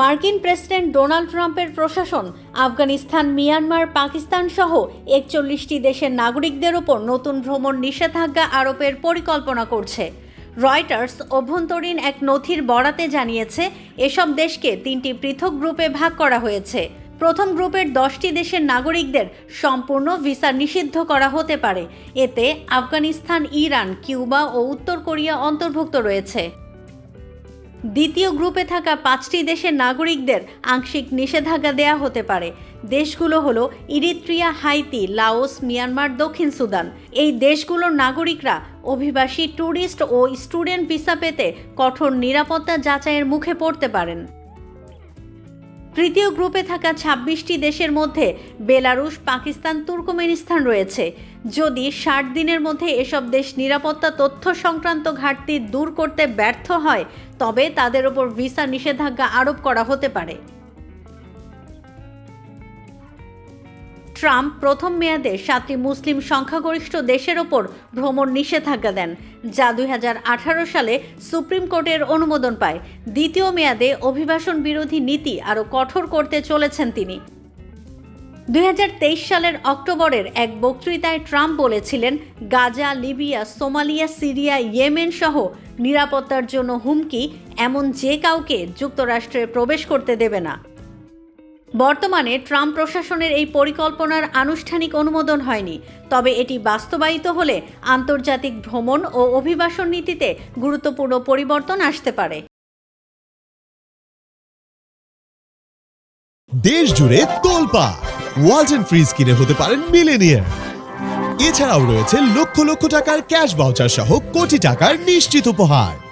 মার্কিন president Donald ট্রাম্পের প্রশাসন, আফগানিস্তান, মিয়ানমার, পাকিস্তান সহ একচল্লিশটি দেশের নাগরিকদের ওপর নতুন ভ্রমণ নিষেধাজ্ঞা আরোপের পরিকল্পনা করছে। রয়টার্স অভ্যন্তরীণ এক নথির বরাতে জানিয়েছে, এসব দেশকে তিনটি পৃথক গ্রুপে ভাগ করা হয়েছে। প্রথম গ্রুপের দশটি দেশের নাগরিকদের সম্পূর্ণ ভিসা নিষিদ্ধ করা হতে পারে। এতে আফগানিস্তান, ইরান, কিউবা ও উত্তর কোরিয়া অন্তর্ভুক্ত রয়েছে। দ্বিতীয় গ্রুপে থাকা পাঁচটি দেশের নাগরিকদের আংশিক নিষেধাজ্ঞা দেয়া হতে পারে। দেশগুলো হলো ইরিত্রিয়া, হাইতি, লাওস, মিয়ানমার, দক্ষিণ সুদান। এই দেশগুলোর নাগরিকরা অভিবাসী ট্যুরিস্ট ও স্টুডেন্ট ভিসা পেতে কঠোর নিরাপত্তা যাচাইয়ের মুখে পড়তে পারেন। তৃতীয় গ্রুপে থাকা ছাব্বিশটি দেশের মধ্যে বেলারুশ, পাকিস্তান, তুর্কমেনিস্তান রয়েছে। যদি ষাট দিনের মধ্যে এসব দেশ নিরাপত্তা তথ্য সংক্রান্ত ঘাটতি দূর করতে ব্যর্থ হয়, তবে তাদের ওপর ভিসা নিষেধাজ্ঞা আরোপ করা হতে পারে। ট্রাম্প প্রথম মেয়াদে সাতটি মুসলিম সংখ্যাগরিষ্ঠ দেশের ওপর ভ্রমণ নিষেধাজ্ঞা দেন, যা দুই হাজার আঠারো সালে সুপ্রিম কোর্টের অনুমোদন পায়। দ্বিতীয় মেয়াদে অভিবাসন বিরোধী নীতি আরও কঠোর করতে চলেছেন তিনি। দুই হাজার তেইশ সালের অক্টোবরের এক বক্তৃতায় ট্রাম্প বলেছিলেন, Gaza, Libya, Somalia, Syria, Yemen সহ নিরাপত্তার জন্য হুমকি এমন যে কাউকে যুক্তরাষ্ট্রে প্রবেশ করতে দেবে না। বর্তমানে ট্রাম্প প্রশাসনের এই পরিকল্পনার আনুষ্ঠানিক অনুমোদন হয়নি, তবে এটি বাস্তবায়িত হলে আন্তর্জাতিক ভ্রমণ ও অভিবাসন নীতিতে গুরুত্বপূর্ণ পরিবর্তন আসতে পারে। দেশ জুড়ে তোলপা ওয়ালটন ফ্রিজ কিনে হতে পারেন মিলেনিয়ার এছাড়াও রয়েছে লক্ষ লক্ষ টাকার ক্যাশ বাউচার সহ কোটি টাকার নিশ্চিত উপহার।